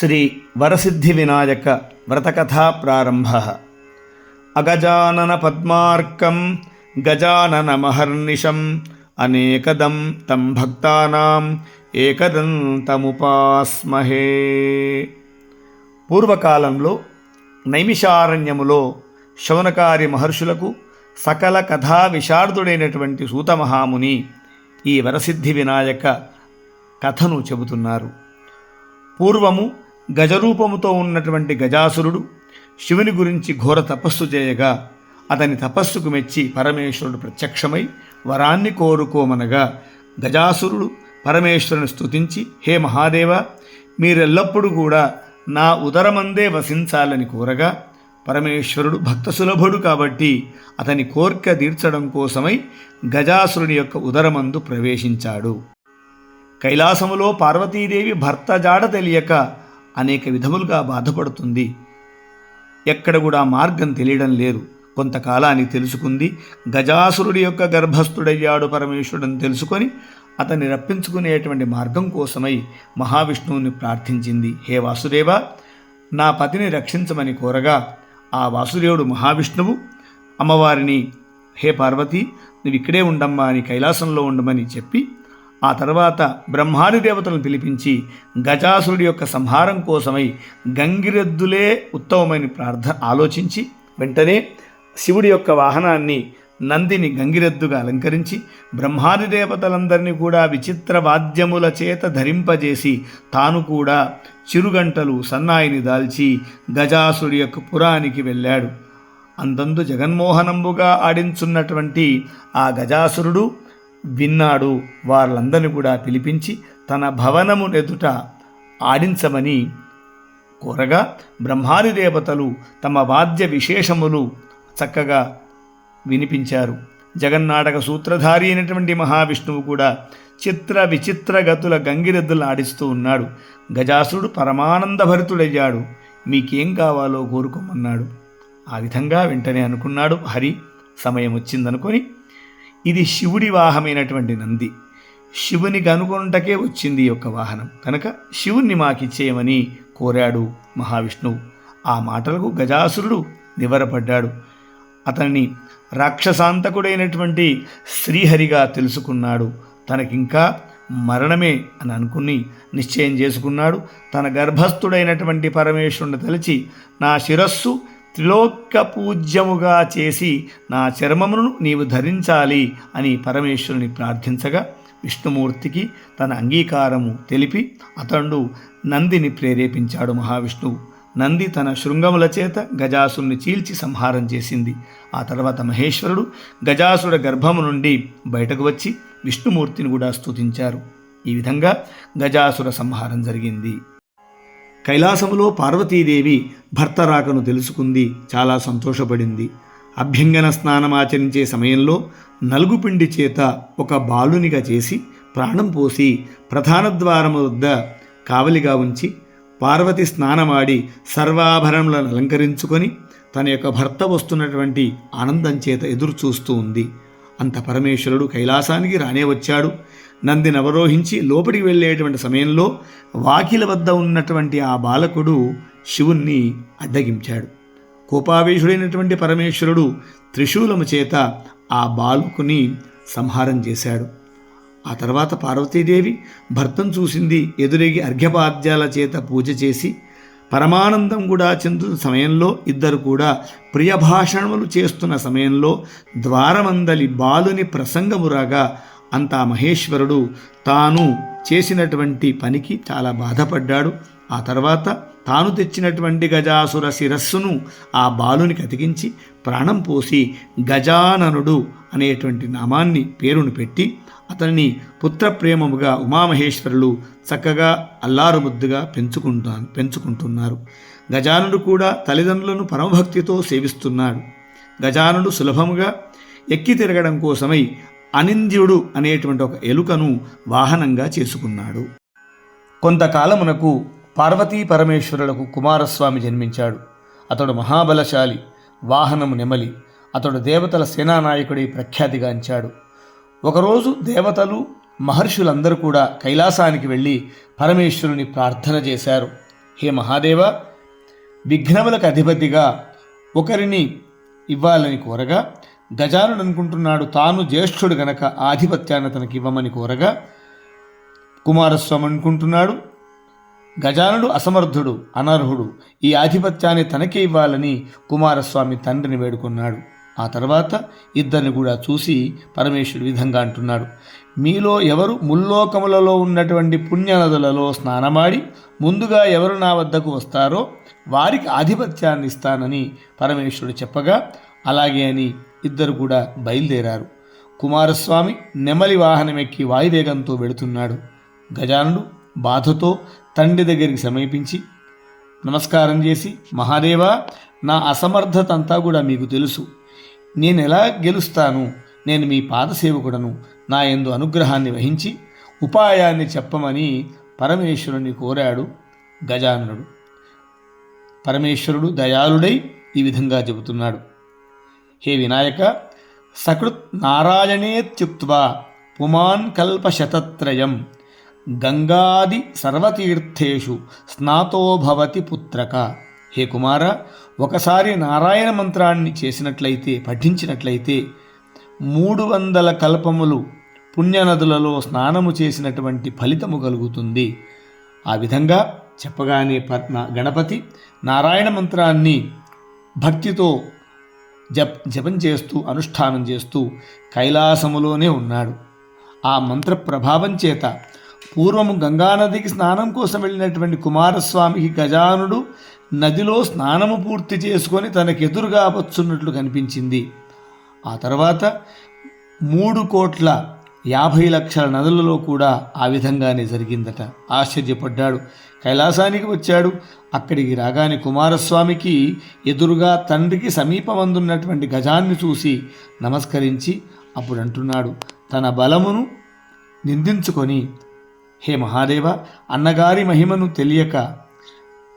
శ్రీ వరసిద్ధి వినాయక వ్రతకథా ప్రారంభ. అగజానన పద్మార్కం గజానన మహర్నిషం అనేకదం తం భక్తానాం ఏకదంతముపాస్మహే. పూర్వకాలంలో నైమిషారణ్యములో శౌనకారి మహర్షులకు సకల కథా విశారదుడైనటువంటి సూతమహాముని ఈ వరసిద్ధి వినాయక కథను చెబుతున్నారు. పూర్వము గజరూపముతో ఉన్నటువంటి గజాసురుడు శివుని గురించి ఘోర తపస్సు చేయగా అతని తపస్సుకు మెచ్చి పరమేశ్వరుడు ప్రత్యక్షమై వరాన్ని కోరుకోమనగా గజాసురుడు పరమేశ్వరుని స్తుతించి హే మహాదేవ మీరెల్లప్పుడూ కూడా నా ఉదరమందే వసించాలని కోరగా పరమేశ్వరుడు భక్త సులభుడు కాబట్టి అతని కోర్క తీర్చడం కోసమై గజాసురుని యొక్క ఉదరమందు ప్రవేశించాడు. కైలాసములో పార్వతీదేవి భర్త జాడ తెలియక అనేక విధములుగా బాధపడుతుంది. ఎక్కడ కూడా మార్గం తెలియడం లేదు. కొంతకాలానికి తెలుసుకుంది గజాసురుడి యొక్క గర్భస్థుడయ్యాడు పరమేశ్వరుడని తెలుసుకొని అతన్ని రప్పించుకునేటువంటి మార్గం కోసమై మహావిష్ణువుని ప్రార్థించింది. హే వాసుదేవ నా పతిని రక్షించమని కోరగా ఆ వాసుదేవుడు మహావిష్ణువు అమ్మవారిని హే పార్వతి నువ్వు ఇక్కడే ఉండమ్మా అని కైలాసంలో ఉండమని చెప్పి ఆ తర్వాత బ్రహ్మాది దేవతలను పిలిపించి గజాసురుడి యొక్క సంహారం కోసమై గంగిరెద్దులే ఉత్తమమైన ప్రార్థన ఆలోచించి వెంటనే శివుడి యొక్క వాహనాన్ని నందిని గంగిరెద్దుగా అలంకరించి బ్రహ్మాది దేవతలందరినీ కూడా విచిత్ర వాద్యముల చేత ధరింపజేసి తాను కూడా చిరుగంటలు సన్నాయిని దాల్చి గజాసుడి యొక్క పురానికి వెళ్ళాడు. అందందు జగన్మోహనంబుగా ఆడించున్నటువంటి ఆ గజాసురుడు విన్నాడు. వాళ్ళందరినీ కూడా పిలిపించి తన భవనము ఎదుట ఆడించమని కోరగా బ్రహ్మాది దేవతలు తమ వాద్య విశేషములు చక్కగా వినిపించారు. జగన్నాటక సూత్రధారి అయినటువంటి మహావిష్ణువు కూడా చిత్ర విచిత్ర గతుల గంగిరెద్దులు ఆడిస్తూ ఉన్నాడు. గజాసురుడు పరమానందభరితుడయ్యాడు. మీకేం కావాలో కోరుకోమన్నాడు. ఆ విధంగా వెంటనే అనుకున్నాడు. హరి సమయం వచ్చిందనుకొని ఇది శివుడి వాహమైనటువంటి నంది. శివునికి అనుకుంటకే వచ్చింది ఈ యొక్క వాహనం. కనుక శివుణ్ణి మాకిచ్చేయమని కోరాడు మహావిష్ణువు. ఆ మాటలకు గజాసురుడు నివరపడ్డాడు అతన్ని రాక్షసాంతకుడైనటువంటి శ్రీహరిగా తెలుసుకున్నాడు. తనకింకా మరణమే అని అనుకుని నిశ్చయం చేసుకున్నాడు. తన గర్భస్థుడైనటువంటి పరమేశ్వరుని తలచి నా శిరస్సు త్రిలోక పూజ్యముగా చేసి నా చర్మమును నీవు ధరించాలి అని పరమేశ్వరుని ప్రార్థించగా విష్ణుమూర్తికి తన అంగీకారము తెలిపి అతడు నందిని ప్రేరేపించాడు మహావిష్ణువు. నంది తన శృంగముల చేత గజాసుని చీల్చి సంహారం చేసింది. ఆ తర్వాత మహేశ్వరుడు గజాసుడ గర్భము నుండి బయటకు వచ్చి విష్ణుమూర్తిని కూడా స్తుతించారు. ఈ విధంగా గజాసుర సంహారం జరిగింది. కైలాసములో పార్వతీదేవి భర్త రాకను తెలుసుకుంది చాలా సంతోషపడింది. అభ్యంగన స్నానం ఆచరించే సమయంలో నలుగుపిండి చేత ఒక బాలునిగా చేసి ప్రాణం పోసి ప్రధాన ద్వారము వద్ద కావలిగా ఉంచి పార్వతి స్నానమాడి సర్వాభరణములను అలంకరించుకొని తన యొక్క భర్త వస్తున్నటువంటి ఆనందం చేత ఎదురు చూస్తూ ఉంది. అంత పరమేశ్వరుడు కైలాసానికి రానే వచ్చాడు. నందిని అవరోహించి లోపలికి వెళ్ళేటువంటి సమయంలో వాకిల వద్ద ఉన్నటువంటి ఆ బాలకుడు శివుణ్ణి అడ్డగించాడు. కోపావేశుడైనటువంటి పరమేశ్వరుడు త్రిశూలము చేత ఆ బాలుకుని సంహారం చేశాడు. ఆ తర్వాత పార్వతీదేవి భర్తను చూసింది ఎదురెగి అర్ఘ్యపాద్యాల చేత పూజ చేసి పరమానందం కూడా చెందుతున్న సమయంలో ఇద్దరు కూడా ప్రియభాషణములు చేస్తున్న సమయంలో ద్వారమందలి బాలుని ప్రసంగమురాగా అంతా మహేశ్వరుడు తాను చేసినటువంటి పనికి చాలా బాధపడ్డాడు. ఆ తర్వాత తాను తెచ్చినటువంటి గజాసుర శిరస్సును ఆ బాలునికి అతికించి ప్రాణం పోసి గజాననుడు అనేటువంటి నామాన్ని పేరును పెట్టి అతనిని పుత్రప్రేమముగా ఉమామహేశ్వరులు చక్కగా అల్లారుముద్దుగా పెంచుకుంటా పెంచుకుంటున్నారు. గజానుడు కూడా తల్లిదండ్రులను పరమభక్తితో సేవిస్తున్నాడు. గజానుడు సులభముగా ఎక్కి తిరగడం కోసమై అనింద్యుడు అనేటువంటి ఒక ఎలుకను వాహనంగా చేసుకున్నాడు. కొంతకాలమునకు పార్వతీ పరమేశ్వరులకు కుమారస్వామి జన్మించాడు. అతడు మహాబలశాలి వాహనము నెమలి అతడు దేవతల సేనానాయకుడి ప్రఖ్యాతిగాంచాడు ఒకరోజు దేవతలు మహర్షులందరూ కూడా కైలాసానికి వెళ్ళి పరమేశ్వరుని ప్రార్థన చేశారు. హే మహాదేవ విఘ్నములకు అధిపతిగా ఒకరిని ఇవ్వాలని కోరగా గజానుడు అనుకుంటున్నాడు తాను జ్యేష్ఠుడు గనక ఆధిపత్యాన్ని తనకి ఇవ్వమని కోరగా కుమారస్వామి అనుకుంటున్నాడు గజానుడు అసమర్థుడు అనర్హుడు ఈ ఆధిపత్యాన్ని తనకే ఇవ్వాలని కుమారస్వామి తండ్రిని వేడుకున్నాడు. ఆ తర్వాత ఇద్దరిని కూడా చూసి పరమేశ్వరుడు విధంగా అంటున్నాడు మీలో ఎవరు ముల్లోకములలో ఉన్నటువంటి పుణ్యనదులలో స్నానమాడి ముందుగా ఎవరు నా వద్దకు వస్తారో వారికి ఆధిపత్యాన్ని ఇస్తానని పరమేశ్వరుడు చెప్పగా అలాగే అని ఇద్దరు కూడా బయలుదేరారు. కుమారస్వామి నెమలి వాహనమెక్కి వాయువేగంతో వెళుతున్నాడు. గజానుడు బాధతో తండ్రి దగ్గరికి సమీపించి నమస్కారం చేసి మహాదేవా నా అసమర్థత అంతా కూడా మీకు తెలుసు. నేను ఎలా గెలుస్తాను? నేను మీ పాదసేవకుడను. నా ఎందు అనుగ్రహాన్ని వహించి ఉపాయాన్ని చెప్పమని పరమేశ్వరుని కోరాడు గజానుడు. పరమేశ్వరుడు దయాళుడై ఈ విధంగా చెబుతున్నాడు. హే వినాయక! సకృత్ నారాయణేత్యుక్వా పుమాన్ కల్పశతత్రయం! గంగాది సర్వతీర్థేషు! స్నాతోభవతి పుత్రక! హే కుమార! ఒకసారి నారాయణ మంత్రాన్ని చేసినట్లయితే పఠించినట్లయితే మూడు వందల కల్పములు పుణ్యనదులలో స్నానము చేసినటువంటి ఫలితము కలుగుతుంది. ఆ విధంగా చెప్పగానే ప- గణపతి నారాయణ మంత్రాన్ని భక్తితో జప్ జపం చేస్తూ అనుష్ఠానం చేస్తూ కైలాసములోనే ఉన్నాడు. ఆ మంత్ర ప్రభావం చేత పూర్వము గంగానదికి స్నానం కోసం వెళ్ళినటువంటి కుమారస్వామికి గజానుడు నదిలో స్నానము పూర్తి చేసుకొని తనకెదురుగా వచ్చున్నట్లు కనిపించింది. ఆ తర్వాత మూడు కోట్ల యాభై లక్షల నదులలో కూడా ఆ విధంగానే జరిగిందట. ఆశ్చర్యపడ్డాడు. కైలాసానికి వచ్చాడు. అక్కడికి రాగానే కుమారస్వామికి ఎదురుగా తండ్రికి సమీపమందున్నటువంటి గజాన్ని చూసి నమస్కరించి అప్పుడు అంటున్నాడు తన బలమును నిందించుకొని హే మహాదేవ అన్నగారి మహిమను తెలియక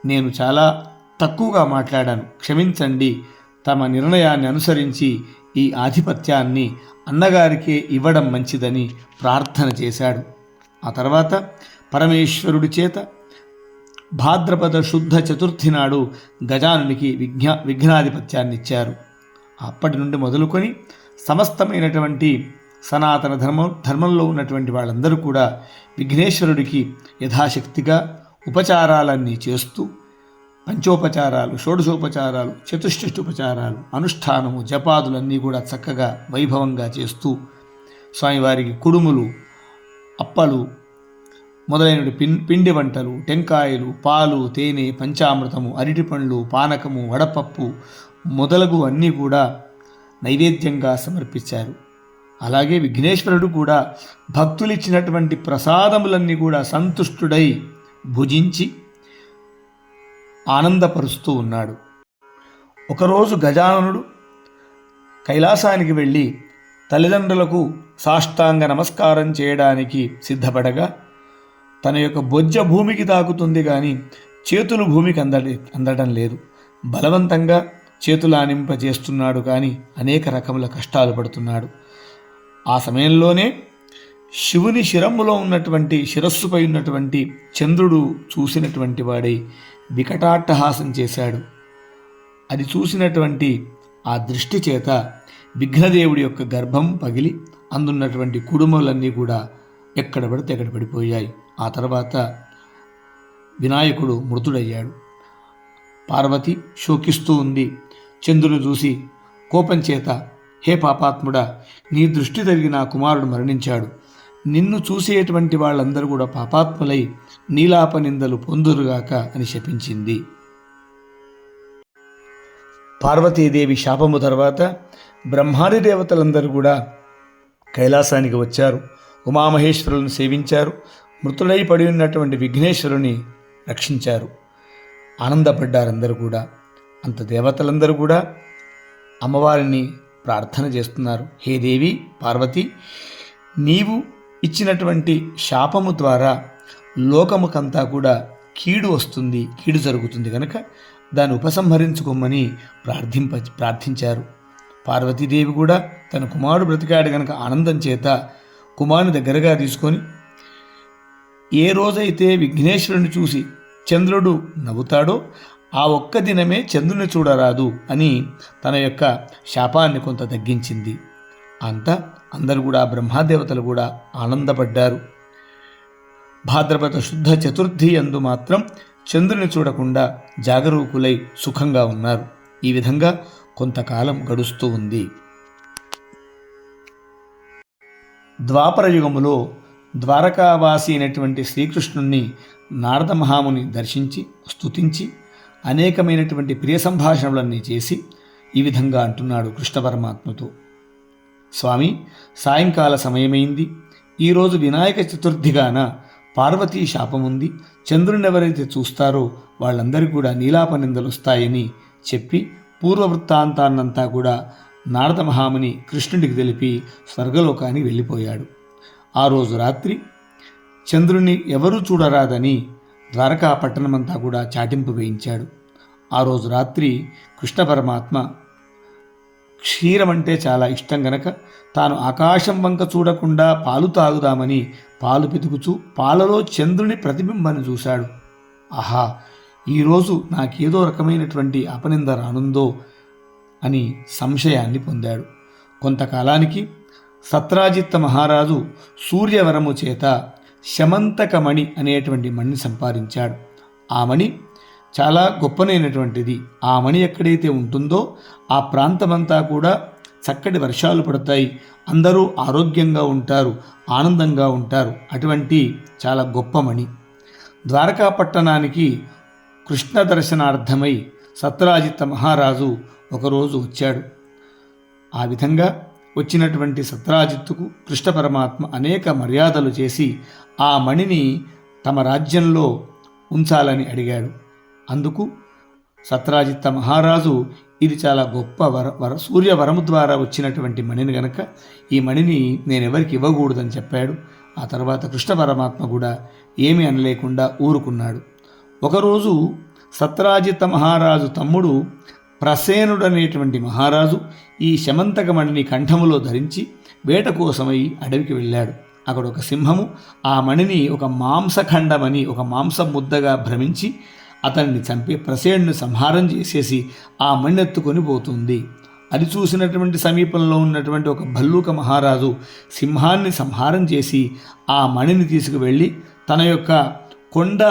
నేను చాలా తక్కువగా మాట్లాడాను. క్షమించండి. తమ నిర్ణయాన్ని అనుసరించి ఈ ఆధిపత్యాన్ని అన్నగారికే ఇవ్వడం మంచిదని ప్రార్థన చేశాడు. ఆ తర్వాత పరమేశ్వరుడి చేత భాద్రపద శుద్ధ చతుర్థి నాడు గజానునికి విఘ్న విఘ్నాధిపత్యాన్ని ఇచ్చారు అప్పటి నుండి మొదలుకొని సమస్తమైనటువంటి సనాతన ధర్మం ధర్మంలో ఉన్నటువంటి వాళ్ళందరూ కూడా విఘ్నేశ్వరుడికి యథాశక్తిగా ఉపచారాలన్నీ చేస్తూ పంచోపచారాలు షోడశోపచారాలు చతుష్షష్టుపచారాలు అనుష్ఠానము జపాదులన్నీ కూడా చక్కగా వైభవంగా చేస్తూ స్వామివారికి కుడుములు అప్పలు మొదలైన పిన్ పిండి వంటలు టెంకాయలు పాలు తేనె పంచామృతము అరటిపండ్లు పానకము వడపప్పు మొదలగు అన్నీ కూడా నైవేద్యంగా సమర్పించారు. అలాగే విఘ్నేశ్వరుడు కూడా భక్తులు ఇచ్చినటువంటి ప్రసాదములన్నీ కూడా సంతుష్టుడై భుజించి ఆనందపరుస్తూ ఉన్నాడు. ఒకరోజు గజాననుడు కైలాసానికి వెళ్ళి తల్లిదండ్రులకు సాష్టాంగ నమస్కారం చేయడానికి సిద్ధపడగా తన యొక్క బొజ్జ భూమికి తాకుతుంది కానీ చేతులు భూమికి అందడి అందడం లేదు. బలవంతంగా చేతులు చేస్తున్నాడు కానీ అనేక రకముల కష్టాలు పడుతున్నాడు. ఆ సమయంలోనే శివుని శిరమ్ములో ఉన్నటువంటి శిరస్సుపై ఉన్నటువంటి చంద్రుడు చూసినటువంటి వాడై వికటాట్టహాసం చేశాడు. అది చూసినటువంటి ఆ దృష్టి చేత విఘ్నదేవుడి యొక్క గర్భం పగిలి అందున్నటువంటి కుడుమలన్నీ కూడా ఎక్కడ పడితే ఎక్కడ పడిపోయాయి. ఆ తర్వాత వినాయకుడు మృతుడయ్యాడు. పార్వతి శోకిస్తూ ఉంది. చంద్రుని చూసి కోపం చేత హే పాపాత్ముడా నీ దృష్టి తగిలి నా కుమారుడు మరణించాడు. నిన్ను చూసేటువంటి వాళ్ళందరూ కూడా పాపాత్ములై నీలాప నిందలు పొందురుగాక అని శపించింది. పార్వతీదేవి శాపము తర్వాత బ్రహ్మాది దేవతలందరూ కూడా కైలాసానికి వచ్చారు. ఉమామహేశ్వరులను సేవించారు. మృతుడై పడి ఉన్నటువంటి విఘ్నేశ్వరుని రక్షించారు. ఆనందపడ్డారందరూ కూడా. అంత దేవతలందరూ కూడా అమ్మవారిని ప్రార్థన చేస్తున్నారు. హే దేవి పార్వతి నీవు ఇచ్చినటువంటి శాపము ద్వారా లోకముకంతా కూడా కీడు వస్తుంది కీడు జరుగుతుంది కనుక దాన్ని ఉపసంహరించుకోమని ప్రార్థింప ప్రార్థించారు. పార్వతీదేవి కూడా తన కుమారుడు బ్రతికాడు గనక ఆనందం చేత కుమారుని దగ్గరగా తీసుకొని ఏ రోజైతే విఘ్నేశ్వరుని చూసి చంద్రుడు నవ్వుతాడో ఆ ఒక్క దినమే చంద్రుని చూడరాదు అని తన యొక్క శాపాన్ని కొంత తగ్గించింది. అంతా అందరూ కూడా బ్రహ్మాదేవతలు కూడా ఆనందపడ్డారు. భాద్రపద శుద్ధ చతుర్థి అందు మాత్రం చంద్రుని చూడకుండా జాగరూకులై సుఖంగా ఉన్నారు. ఈ విధంగా కొంతకాలం గడుస్తూ ఉంది. ద్వాపర యుగములో ద్వారకావాసి అయినటువంటి శ్రీకృష్ణుణ్ణి నారద మహాముని దర్శించి స్తుతించి అనేకమైనటువంటి ప్రియ సంభాషణలన్నీ చేసి ఈ విధంగా అంటున్నాడు కృష్ణ పరమాత్మతో స్వామి సాయంకాల సమయమైంది. ఈరోజు వినాయక చతుర్థిగాన పార్వతీ శాపముంది. చంద్రునెవరైతే చూస్తారో వాళ్ళందరికీ కూడా నీలాప నిందలు వస్తాయని చెప్పి పూర్వవృత్తాంతాన్నంతా కూడా నారద మహాముని కృష్ణుడికి తెలిపి స్వర్గలోకానికి వెళ్ళిపోయాడు. ఆ రోజు రాత్రి చంద్రుని ఎవరూ చూడరాదని ద్వారకా పట్టణమంతా కూడా చాటింపు వేయించాడు. ఆ రోజు రాత్రి కృష్ణ పరమాత్మ క్షీరం అంటే చాలా ఇష్టం గనక తాను ఆకాశం వంక చూడకుండా పాలు తాగుదామని పాలు పితుకుచూ పాలలో చంద్రుని ప్రతిబింబాన్ని చూశాడు. ఆహా ఈరోజు నాకేదో రకమైనటువంటి అపనింద రానుందో అని సంశయాన్ని పొందాడు. కొంతకాలానికి సత్రాజిత్త మహారాజు సూర్యవరము చేత శమంతకమణి అనేటువంటి మణిని సంపాదించాడు. ఆ మణి చాలా గొప్పనైనటువంటిది. ఆ మణి ఎక్కడైతే ఉంటుందో ఆ ప్రాంతమంతా కూడా చక్కటి వర్షాలు పడతాయి. అందరూ ఆరోగ్యంగా ఉంటారు ఆనందంగా ఉంటారు. అటువంటి చాలా గొప్ప మణి. ద్వారకా పట్టణానికి కృష్ణ దర్శనార్థమై సత్రాజిత్ మహారాజు ఒకరోజు వచ్చాడు. ఆ విధంగా వచ్చినటువంటి సత్రాజిత్తుకు కృష్ణ పరమాత్మ అనేక మర్యాదలు చేసి ఆ మణిని తమ రాజ్యంలో ఉంచాలని అడిగాడు. అందుకు సత్రాజిత్త మహారాజు ఇది చాలా గొప్ప వర వర సూర్యవరము ద్వారా వచ్చినటువంటి మణిని గనక ఈ మణిని నేను ఎవరికి ఇవ్వకూడదని చెప్పాడు. ఆ తర్వాత కృష్ణ పరమాత్మ కూడా ఏమీ అనలేకుండా ఊరుకున్నాడు. ఒకరోజు సత్రాజిత్త మహారాజు తమ్ముడు ప్రసేనుడనేటువంటి మహారాజు ఈ శమంతకమణిని కంఠములో ధరించి వేట కోసమై అడవికి వెళ్ళాడు. అక్కడ ఒక సింహము ఆ మణిని ఒక మాంసఖండమని ఒక మాంసం ముద్దగా భ్రమించి అతన్ని చంపి ప్రసేణ్ణి సంహారం చేసేసి ఆ మణెత్తుకొని పోతుంది. అది చూసినటువంటి సమీపంలో ఉన్నటువంటి ఒక భల్లూక మహారాజు సింహాన్ని సంహారం చేసి ఆ మణిని తీసుకువెళ్ళి తన యొక్క కొండ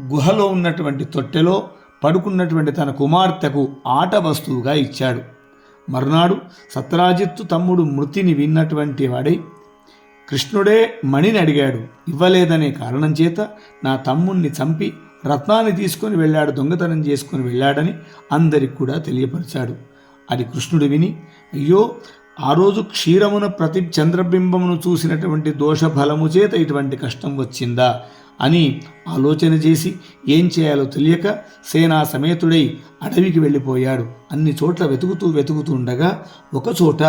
గుహలో ఉన్నటువంటి తొట్టెలో పడుకున్నటువంటి తన కుమార్తెకు ఆట వస్తువుగా ఇచ్చాడు. మరునాడు సత్రాజిత్తు తమ్ముడు మృతిని విన్నటువంటి వాడై కృష్ణుడే మణిని అడిగాడు. ఇవ్వలేదనే కారణం చేత నా తమ్ముణ్ణి చంపి రత్నాన్ని తీసుకొని వెళ్ళాడు దొంగతనం చేసుకొని వెళ్ళాడని అందరికి కూడా తెలియపరిచాడు. అది కృష్ణుడు విని అయ్యో ఆ రోజు క్షీరమున ప్రతి చంద్రబింబమును చూసినటువంటి దోష ఫలము చేత ఇటువంటి కష్టం వచ్చిందా అని ఆలోచన చేసి ఏం చేయాలో తెలియక సేనా సమేతుడై అడవికి వెళ్ళిపోయాడు. అన్ని చోట్ల వెతుకుతూ వెతుకుతూ ఉండగా ఒకచోట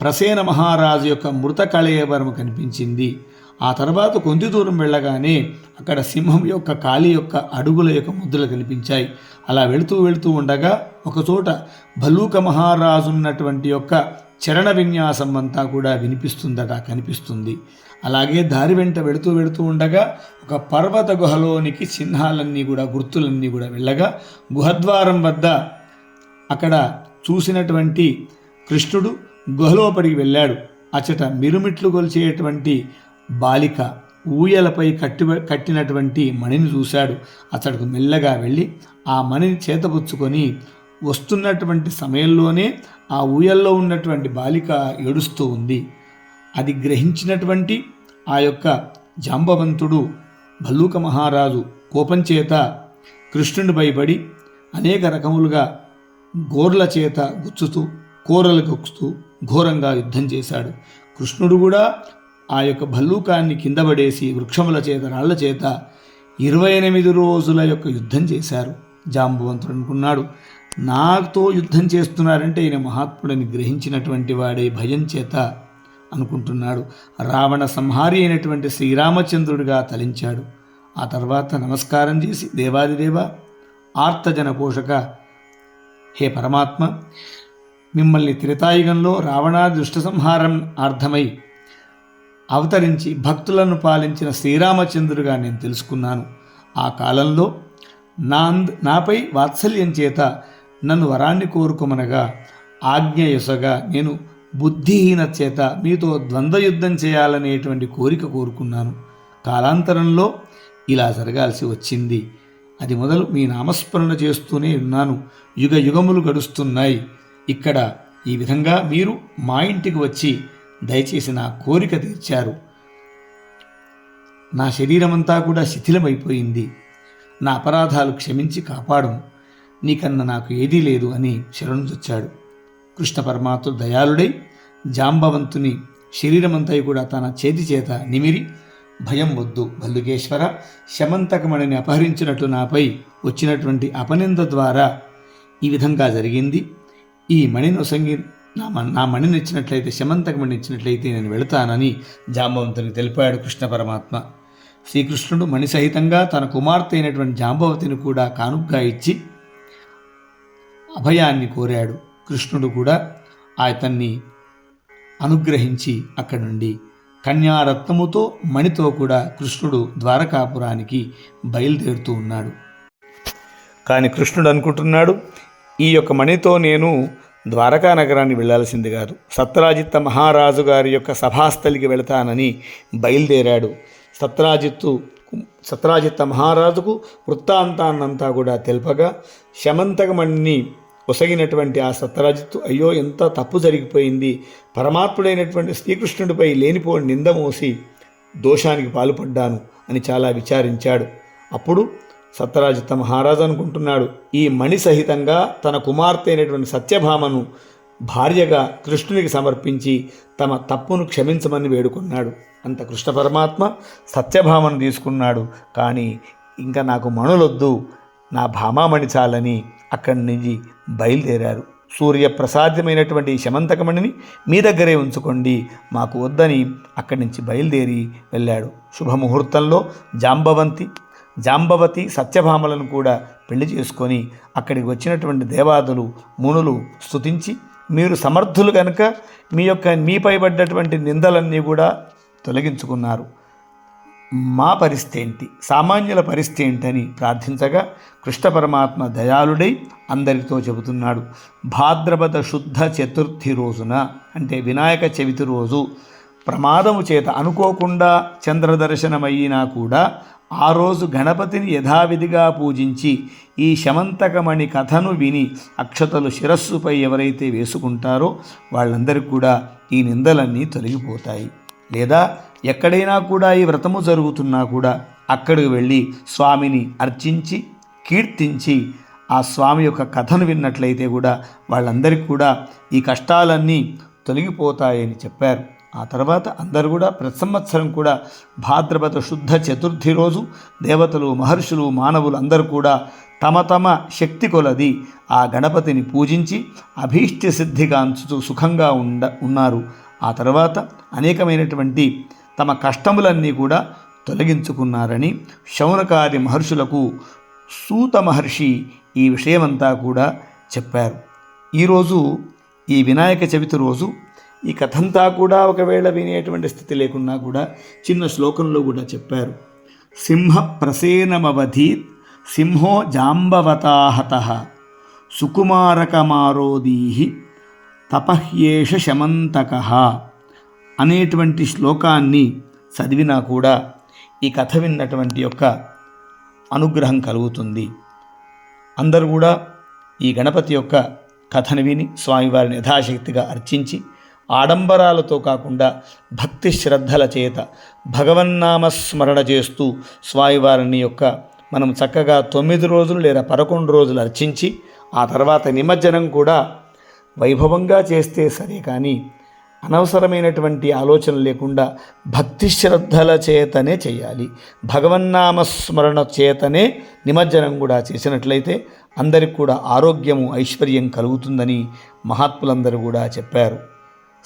ప్రసేన మహారాజు యొక్క మృత కళయవరము కనిపించింది. ఆ తర్వాత కొంత దూరం వెళ్ళగానే అక్కడ సింహం యొక్క కాలి యొక్క అడుగుల యొక్క ముద్రలు కనిపించాయి. అలా వెళుతూ వెళుతూ ఉండగా ఒకచోట భలూక మహారాజు ఉన్నటువంటి యొక్క చరణ విన్యాసం అంతా కూడా వినిపిస్తుందట కనిపిస్తుంది. అలాగే దారి వెంట వెళుతూ వెళుతూ ఉండగా ఒక పర్వత గుహలోనికి చిహ్నాలన్నీ కూడా గుర్తులన్నీ కూడా వెళ్ళగా గుహద్వారం వద్ద అక్కడ చూసినటువంటి కృష్ణుడు గుహలోపలికి వెళ్ళాడు. అచట మిరుమిట్లు కొలిచేటువంటి బాలిక ఊయలపై కట్టి కట్టినటువంటి మణిని చూశాడు. అతడుకు మెల్లగా వెళ్ళి ఆ మణిని చేతపుచ్చుకొని వస్తున్నటువంటి సమయంలోనే ఆ ఊయల్లో ఉన్నటువంటి బాలిక ఏడుస్తూ ఉంది. అది గ్రహించినటువంటి ఆ యొక్క జాంబవంతుడు భల్లూక మహారాజు కోపం చేత కృష్ణుని భయపడి అనేక రకములుగా గోర్ల చేత గుచ్చుతూ కూరలు గుచ్చుతూ ఘోరంగా యుద్ధం చేశాడు. కృష్ణుడు కూడా ఆ యొక్క భల్లూకాన్ని కిందబడేసి వృక్షముల చేత రాళ్ళ చేత ఇరవై ఎనిమిది రోజుల యొక్క యుద్ధం చేశారు. జాంబవంతుడు అనుకున్నాడు నాతో యుద్ధం చేస్తున్నారంటే ఈయన మహాత్ముడిని గ్రహించినటువంటి వాడే భయం చేత అనుకుంటున్నాడు. రావణ సంహారి అయినటువంటి శ్రీరామచంద్రుడిగా తలించాడు. ఆ తర్వాత నమస్కారం చేసి దేవాదిదేవ ఆర్తజన పోషక హే పరమాత్మ మిమ్మల్ని త్రితాయుగంలో రావణా దుష్ట సంహారం అర్థమై అవతరించి భక్తులను పాలించిన శ్రీరామచంద్రుడిగా నేను తెలుసుకున్నాను. ఆ కాలంలో నా నాపై వాత్సల్యం చేత నన్ను వరాన్ని కోరుకోమనగా ఆజ్ఞ యొసగా నేను బుద్ధిహీన చేత మీతో ద్వంద్వయుద్ధం చేయాలనేటువంటి కోరిక కోరుకున్నాను. కాలాంతరంలో ఇలా జరగాల్సి వచ్చింది. అది మొదలు మీ నామస్మరణ చేస్తూనే ఉన్నాను. యుగ యుగములు గడుస్తున్నాయి. ఇక్కడ ఈ విధంగా మీరు మా ఇంటికి వచ్చి దయచేసి నా కోరిక తీర్చారు. నా శరీరమంతా కూడా శిథిలమైపోయింది. నా అపరాధాలు క్షమించి కాపాడు నీకన్నా నాకు ఏదీ లేదు అని శరణుచొచ్చాడు కృష్ణ పరమాత్మ దయాళుడై జాంబవంతుని శరీరమంతా కూడా తన చేతి చేత నిమిరి భయం వద్దు భల్లుకేశ్వర శమంతకమణిని అపహరించినట్టు నాపై వచ్చినటువంటి అపనింద ద్వారా ఈ విధంగా జరిగింది. ఈ మణిని ఒసంగి నా నా మణిని ఇచ్చినట్లయితే శమంతకమణి ఇచ్చినట్లయితే నేను వెళతానని జాంబవంతునికి తెలిపాడు కృష్ణ పరమాత్మ. శ్రీకృష్ణుడు మణి సహితంగా తన కుమార్తె అయినటువంటి జాంబవతిని కూడా కానుగ్గా ఇచ్చి అభయాన్ని కోరాడు. కృష్ణుడు కూడా అతన్ని అనుగ్రహించి అక్కడి నుండి కన్యారత్నముతో మణితో కూడా కృష్ణుడు ద్వారకాపురానికి బయలుదేరుతూ ఉన్నాడు. కానీ కృష్ణుడు అనుకుంటున్నాడు ఈ యొక్క మణితో నేను ద్వారకా నగరాన్ని వెళ్ళాల్సింది కాదు. సత్రాజిత్త మహారాజు గారి యొక్క సభాస్థలికి వెళతానని బయలుదేరాడు. సత్రాజిత్తు సత్రాజిత్త మహారాజుకు వృత్తాంతాన్నంతా కూడా తెలుపగా శమంతకమణిని ఒసగినటువంటి ఆ సత్రాజిత్తు అయ్యో ఎంత తప్పు జరిగిపోయింది. పరమాత్ముడైనటువంటి శ్రీకృష్ణుడిపై లేనిపోని నింద మోసి దోషానికి పాల్పడ్డాను అని చాలా విచారించాడు. అప్పుడు సత్యరాజిత మహారాజు అనుకుంటున్నాడు. ఈ మణి సహితంగా తన కుమార్తె అయినటువంటి సత్యభామను భార్యగా కృష్ణునికి సమర్పించి తమ తప్పును క్షమించమని వేడుకున్నాడు. అంత కృష్ణ పరమాత్మ సత్యభామను తీసుకున్నాడు. కానీ ఇంకా నాకు మణులొద్దు నా భామామణి చాలని అక్కడి నుంచి బయలుదేరారు. సూర్యప్రసాద్యమైనటువంటి శమంతకమణిని మీ దగ్గరే ఉంచుకోండి మాకు వద్దని అక్కడి నుంచి బయలుదేరి వెళ్ళాడు. శుభముహూర్తంలో జాంబవంతి జాంబవతి సత్యభామలను కూడా పెళ్ళి చేసుకొని అక్కడికి వచ్చినటువంటి దేవాదులు మునులు స్తుతించి మీరు సమర్థులు కనుక మీ యొక్క మీపై పడ్డటువంటి నిందలన్నీ కూడా తొలగించుకున్నారు. మా పరిస్థితి ఏంటి? సామాన్యుల పరిస్థితి ఏంటని ప్రార్థించగా కృష్ణ పరమాత్మ దయాళుడై అందరితో చెబుతున్నాడు. భాద్రపద శుద్ధ చతుర్థి రోజున అంటే వినాయక చవితి రోజు ప్రమాదము చేత అనుకోకుండా చంద్రదర్శనమయ్యినా కూడా ఆ రోజు గణపతిని యథావిధిగా పూజించి ఈ శమంతకమణి కథను విని అక్షతలు శిరస్సుపై ఎవరైతే వేసుకుంటారో వాళ్ళందరికీ కూడా ఈ నిందలన్నీ తొలగిపోతాయి. లేదా ఎక్కడైనా కూడా ఈ వ్రతము జరుగుతున్నా కూడా అక్కడికి వెళ్ళి స్వామిని అర్చించి కీర్తించి ఆ స్వామి యొక్క కథను విన్నట్లయితే కూడా వాళ్ళందరికీ కూడా ఈ కష్టాలన్నీ తొలగిపోతాయని చెప్పారు. ఆ తర్వాత అందరూ కూడా ప్రతి సంవత్సరం కూడా భాద్రపద శుద్ధ చతుర్థి రోజు దేవతలు మహర్షులు మానవులు అందరూ కూడా తమ తమ శక్తి కొలది ఆ గణపతిని పూజించి అభీష్ట సిద్ధిగాంచుతూ సుఖంగా ఉండ ఉన్నారు. ఆ తర్వాత అనేకమైనటువంటి తమ కష్టములన్నీ కూడా తొలగించుకున్నారని శౌనకాది మహర్షులకు సూత మహర్షి ఈ విషయమంతా కూడా చెప్పారు. ఈరోజు ఈ వినాయక చవితి రోజు ఈ కథంతా కూడా ఒకవేళ వినేటువంటి స్థితి లేకున్నా కూడా చిన్న శ్లోకంలో కూడా చెప్పారు. సింహ ప్రసేనమవధి సింహో జాంబవతాహత సుకుమారకమారోదీహి తపహ్యేష శమంతక అనేటువంటి శ్లోకాన్ని చదివినా కూడా ఈ కథ విన్నటువంటి యొక్క అనుగ్రహం కలుగుతుంది. అందరూ కూడా ఈ గణపతి యొక్క కథను విని స్వామివారిని యథాశక్తిగా అర్చించి ఆడంబరాలతో కాకుండా భక్తి శ్రద్ధల చేత భగవన్నామస్మరణ చేస్తూ స్వామివారిని యొక్క మనం చక్కగా తొమ్మిది రోజులు లేదా పదకొండు రోజులు అర్చించి ఆ తర్వాత నిమజ్జనం కూడా వైభవంగా చేస్తే సరే కానీ అనవసరమైనటువంటి ఆలోచన లేకుండా భక్తి శ్రద్ధల చేతనే చేయాలి. భగవన్నామస్మరణ చేతనే నిమజ్జనం కూడా చేసినట్లయితే అందరికి కూడా ఆరోగ్యము ఐశ్వర్యం కలుగుతుందని మహాత్ములందరూ కూడా చెప్పారు.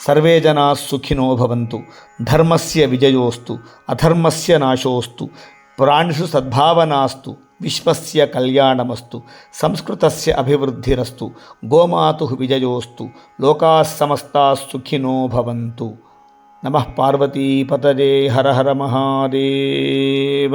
ಸರ್ವೇ ಜನಾ ಸುಖಿನೋ ಭವಂತು, ಧರ್ಮಸ್ಯ ವಿಜಯೋಸ್ತು, ಅಧರ್ಮಸ್ಯ ನಾಶೋಸ್ತು, ಪ್ರಾಣಿಷು ಸದ್ಭಾವನಾಸ್ತು, ವಿಶ್ವಸ್ಯ ಕಲ್ಯಾಣಮಸ್ತು, ಸಂಸ್ಕೃತಸ್ಯ ಅಭಿವೃದ್ಧಿರಸ್ತು ಗೋಮಾತು ವಿಜಯೋಸ್ತು ಲೋಕಾ ಸಮಸ್ತಾ ಸುಖಿನೋ ಭವಂತು. ನಮಃ ಪಾರ್ವತೀಪತದೇ ಹರ ಹರ ಮಹಾದೇವ.